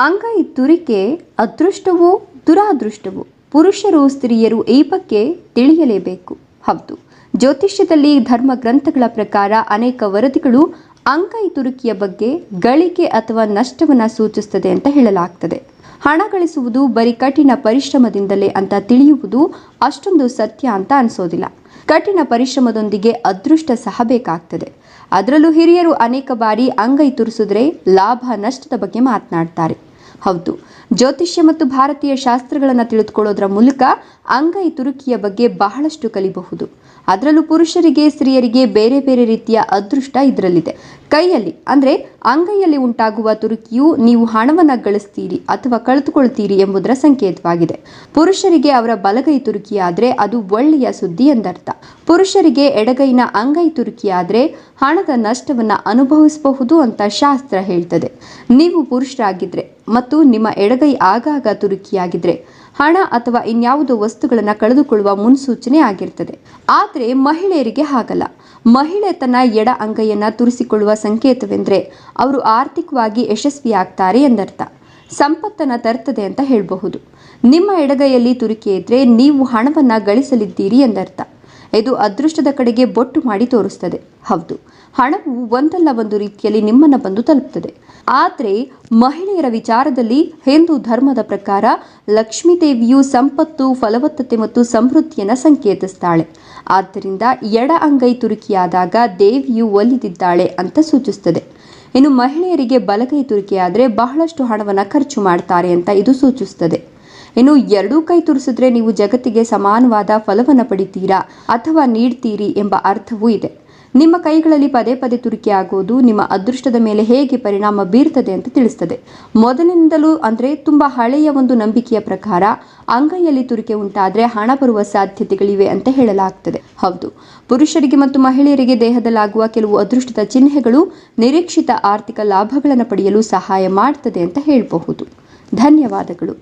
ಅಂಗೈ ತುರಿಕೆ ಅದೃಷ್ಟವೋ ದುರಾದೃಷ್ಟವೋ ಪುರುಷರು ಸ್ತ್ರೀಯರು ಈ ಬಗ್ಗೆ ತಿಳಿಯಲೇಬೇಕು. ಹೌದು, ಜ್ಯೋತಿಷ್ಯದಲ್ಲಿ ಧರ್ಮ ಗ್ರಂಥಗಳ ಪ್ರಕಾರ ಅನೇಕ ವರದಿಗಳು ಅಂಗೈ ತುರುಕಿಯ ಬಗ್ಗೆ ಗಳಿಕೆ ಅಥವಾ ನಷ್ಟವನ್ನು ಸೂಚಿಸುತ್ತದೆ ಅಂತ ಹೇಳಲಾಗ್ತದೆ. ಹಣ ಗಳಿಸುವುದು ಬರೀ ಕಠಿಣ ಪರಿಶ್ರಮದಿಂದಲೇ ಅಂತ ತಿಳಿಯುವುದು ಅಷ್ಟೊಂದು ಸತ್ಯ ಅಂತ ಅನಿಸೋದಿಲ್ಲ. ಕಠಿಣ ಪರಿಶ್ರಮದೊಂದಿಗೆ ಅದೃಷ್ಟ ಸಹ ಬೇಕಾಗ್ತದೆ. ಅದರಲ್ಲೂ ಹಿರಿಯರು ಅನೇಕ ಬಾರಿ ಅಂಗೈ ತುರಿಸಿದ್ರೆ ಲಾಭ ನಷ್ಟದ ಬಗ್ಗೆ ಮಾತನಾಡ್ತಾರೆ. ಹೌದು. ಜ್ಯೋತಿಷ್ಯ ಮತ್ತು ಭಾರತೀಯ ಶಾಸ್ತ್ರಗಳನ್ನು ತಿಳಿದುಕೊಳ್ಳೋದ್ರ ಮೂಲಕ ಅಂಗೈ ತುರುಕಿಯ ಬಗ್ಗೆ ಬಹಳಷ್ಟು ಕಲಿಬಹುದು. ಅದರಲ್ಲೂ ಪುರುಷರಿಗೆ, ಸ್ತ್ರೀಯರಿಗೆ ಬೇರೆ ಬೇರೆ ರೀತಿಯ ಅದೃಷ್ಟ ಇದರಲ್ಲಿದೆ. ಕೈಯಲ್ಲಿ, ಅಂದರೆ ಅಂಗೈಯಲ್ಲಿ ಉಂಟಾಗುವ ತುರುಕಿಯು ನೀವು ಹಣವನ್ನು ಗಳಿಸ್ತೀರಿ ಅಥವಾ ಕಳೆದುಕೊಳ್ತೀರಿ ಎಂಬುದರ ಸಂಕೇತವಾಗಿದೆ. ಪುರುಷರಿಗೆ ಅವರ ಬಲಗೈ ತುರುಕಿಯಾದರೆ ಅದು ಒಳ್ಳೆಯ ಸುದ್ದಿ ಎಂದರ್ಥ. ಪುರುಷರಿಗೆ ಎಡಗೈನ ಅಂಗೈ ತುರುಕಿಯಾದರೆ ಹಣದ ನಷ್ಟವನ್ನು ಅನುಭವಿಸಬಹುದು ಅಂತ ಶಾಸ್ತ್ರ ಹೇಳ್ತದೆ. ನೀವು ಪುರುಷರಾಗಿದ್ದರೆ ಮತ್ತು ನಿಮ್ಮ ಎಡಗೈ ಆಗಾಗ ತುರುಕಿಯಾಗಿದ್ರೆ, ಹಣ ಅಥವಾ ಇನ್ಯಾವುದೋ ವಸ್ತುಗಳನ್ನು ಕಳೆದುಕೊಳ್ಳುವ ಮುನ್ಸೂಚನೆ ಆಗಿರ್ತದೆ. ಆದರೆ ಮಹಿಳೆಯರಿಗೆ ಹಾಗಲ್ಲ. ಮಹಿಳೆ ತನ್ನ ಎಡ ಅಂಗೈಯನ್ನು ತುರಿಸಿಕೊಳ್ಳುವ ಸಂಕೇತವೆಂದರೆ, ಅವರು ಆರ್ಥಿಕವಾಗಿ ಯಶಸ್ವಿಯಾಗ್ತಾರೆ ಎಂದರ್ಥ. ಸಂಪತ್ತನ್ನು ತರ್ತದೆ ಅಂತ ಹೇಳಬಹುದು. ನಿಮ್ಮ ಎಡಗೈಯಲ್ಲಿ ತುರಿಕೆ ಇದ್ದರೆ ನೀವು ಹಣವನ್ನು ಗಳಿಸಲಿದ್ದೀರಿ ಎಂದರ್ಥ. ಇದು ಅದೃಷ್ಟದ ಕಡೆಗೆ ಬೊಟ್ಟು ಮಾಡಿ ತೋರಿಸ್ತದೆ. ಹೌದು, ಹಣವು ಒಂದಲ್ಲ ಒಂದು ರೀತಿಯಲ್ಲಿ ನಿಮ್ಮನ್ನು ಬಂದು ತಲುಪ್ತದೆ. ಆದರೆ ಮಹಿಳೆಯರ ವಿಚಾರದಲ್ಲಿ ಹಿಂದೂ ಧರ್ಮದ ಪ್ರಕಾರ ಲಕ್ಷ್ಮೀ ದೇವಿಯು ಸಂಪತ್ತು, ಫಲವತ್ತತೆ ಮತ್ತು ಸಮೃದ್ಧಿಯನ್ನು ಸಂಕೇತಿಸ್ತಾಳೆ. ಆದ್ದರಿಂದ ಎಡ ಅಂಗೈ ತುರುಕಿಯಾದಾಗ ದೇವಿಯು ಒಲಿದಿದ್ದಾಳೆ ಅಂತ ಸೂಚಿಸುತ್ತದೆ ಇನ್ನು ಮಹಿಳೆಯರಿಗೆ ಬಲಗೈ ತುರುಕಿಯಾದರೆ ಬಹಳಷ್ಟು ಹಣವನ್ನು ಖರ್ಚು ಮಾಡ್ತಾರೆ ಅಂತ ಇದು ಸೂಚಿಸ್ತದೆ. ಇನ್ನು ಎರಡೂ ಕೈ ತುರಿಸಿದ್ರೆ ನೀವು ಜಗತ್ತಿಗೆ ಸಮಾನವಾದ ಫಲವನ್ನು ಪಡಿತೀರಾ ಅಥವಾ ನೀಡ್ತೀರಿ ಎಂಬ ಅರ್ಥವೂ ಇದೆ. ನಿಮ್ಮ ಕೈಗಳಲ್ಲಿ ಪದೇ ಪದೇ ತುರಿಕೆ ಆಗೋದು ನಿಮ್ಮ ಅದೃಷ್ಟದ ಮೇಲೆ ಹೇಗೆ ಪರಿಣಾಮ ಬೀರ್ತದೆ ಅಂತ ತಿಳಿಸ್ತದೆ. ಮೊದಲಿನಿಂದಲೂ ಅಂದರೆ ತುಂಬ ಹಳೆಯ ಒಂದು ನಂಬಿಕೆಯ ಪ್ರಕಾರ ಅಂಗೈಯಲ್ಲಿ ತುರಿಕೆ ಉಂಟಾದರೆ ಹಣ ಬರುವ ಸಾಧ್ಯತೆಗಳಿವೆ ಅಂತ ಹೇಳಲಾಗ್ತದೆ. ಹೌದು, ಪುರುಷರಿಗೆ ಮತ್ತು ಮಹಿಳೆಯರಿಗೆ ದೇಹದಲ್ಲಾಗುವ ಕೆಲವು ಅದೃಷ್ಟದ ಚಿಹ್ನೆಗಳು ನಿರೀಕ್ಷಿತ ಆರ್ಥಿಕ ಲಾಭಗಳನ್ನು ಪಡೆಯಲು ಸಹಾಯ ಮಾಡ್ತದೆ ಅಂತ ಹೇಳಬಹುದು. ಧನ್ಯವಾದಗಳು.